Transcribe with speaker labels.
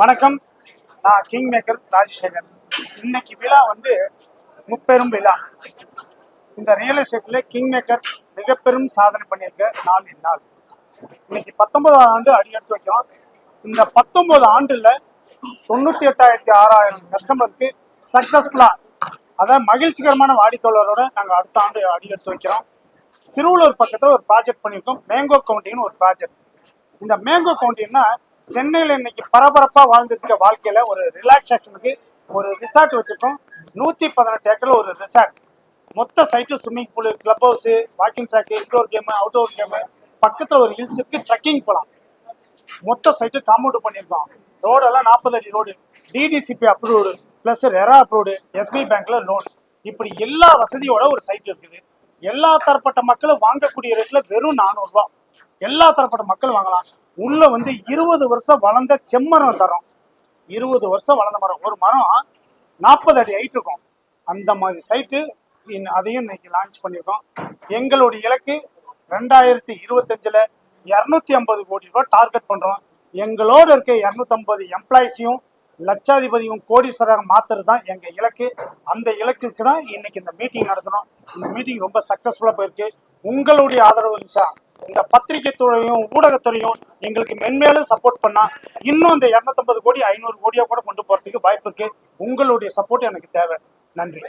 Speaker 1: வணக்கம். நான் king maker Rajasekar. இன்னைக்கு விழா வந்து முப்பெரும் விழா. இந்த ரியல் எஸ்டேட்ல கிங் மேக்கர் மிக பெரும் சாதனை பண்ணியிருக்க நாள் இந்நாள் இன்னைக்கு பத்தொன்பதாம் ஆண்டு அடி எடுத்து வைக்கிறோம். இந்த பத்தொன்பது ஆண்டுல தொண்ணூத்தி எட்டாயிரத்தி ஆறாயிரம் கஸ்டமருக்கு சக்சஸ்ஃபுல்லா அதாவது மகிழ்ச்சிகரமான வாடிக்கையாளரோட நாங்கள் அடுத்த ஆண்டு அடி எடுத்து வைக்கிறோம். திருவள்ளூர் பக்கத்தில் ஒரு ப்ராஜெக்ட் பண்ணியிருக்கோம். மேங்கோ கவுண்டின்னு ஒரு ப்ராஜெக்ட் இந்த மேங்கோ கவுண்டின்னா சென்னையில் இன்னைக்கு பரபரப்பாக வாழ்ந்துருக்க வாழ்க்கையில் ஒரு ரிலாக்ஸேஷனுக்கு ஒரு ரிசார்ட் வச்சுருக்கோம். நூற்றி பதினெட்டு ஏக்கரில் ஒரு ரிசார்ட் மொத்த site swimming pool club house walking track indoor game outdoor game பக்கத்தில் ஒரு ஹில்ஸ் இருக்கு ட்ரெக்கிங் போகலாம் மொத்த சைட்டு காம்பவுண்ட் பண்ணியிருக்கோம். ரோடெல்லாம் நாற்பது அடி road DTCP approved plus RERA approved SBI பேங்க்ல லோன் இப்படி எல்லா வசதியோட ஒரு சைட் இருக்குது. எல்லா தரப்பட்ட மக்களும் வாங்கக்கூடிய ரேட்ல வெறும் நானூறுரூவா எல்லா தரப்பட்ட மக்கள் வாங்கலாம். உள்ள வந்து இருபது வருஷம் வளர்ந்த செம்மரம் தரும். இருபது வருஷம் வளர்ந்த மரம். ஒரு மரம் நாற்பது அடி ஹைட் இருக்கும். அந்த மாதிரி சைட்டு அதையும் இன்னைக்கு லான்ச் பண்ணியிருக்கோம். எங்களுடைய இலக்கு ரெண்டாயிரத்தி இருபத்தஞ்சில் இரநூத்தி ஐம்பது கோடி ரூபாய் டார்கெட் பண்ணுறோம் எங்களோட இருக்க இரநூத்தம்பது எம்ப்ளாயிஸையும் லட்சாதிபதியும் கோடீஸ்வரராக மாத்துறது தான் எங்கள் இலக்கு. அந்த இலக்குக்கு தான் இன்னைக்கு இந்த மீட்டிங் நடத்தணும். இந்த மீட்டிங் ரொம்ப சக்ஸஸ்ஃபுல்லாக போயிருக்கு. உங்களுடைய ஆதரவு இருந்துச்சா இந்த பத்திரிகை துறையும் ஊடகத்துறையும் எங்களுக்கு மென்மேலும் சப்போர்ட் பண்ணா இன்னும் இந்த இரநூத்தம்பது கோடி ஐநூறு கோடியா கூட கொண்டு போறதுக்கு வாய்ப்புக்கு உங்களுடைய சப்போர்ட் எனக்கு தேவை. நன்றி.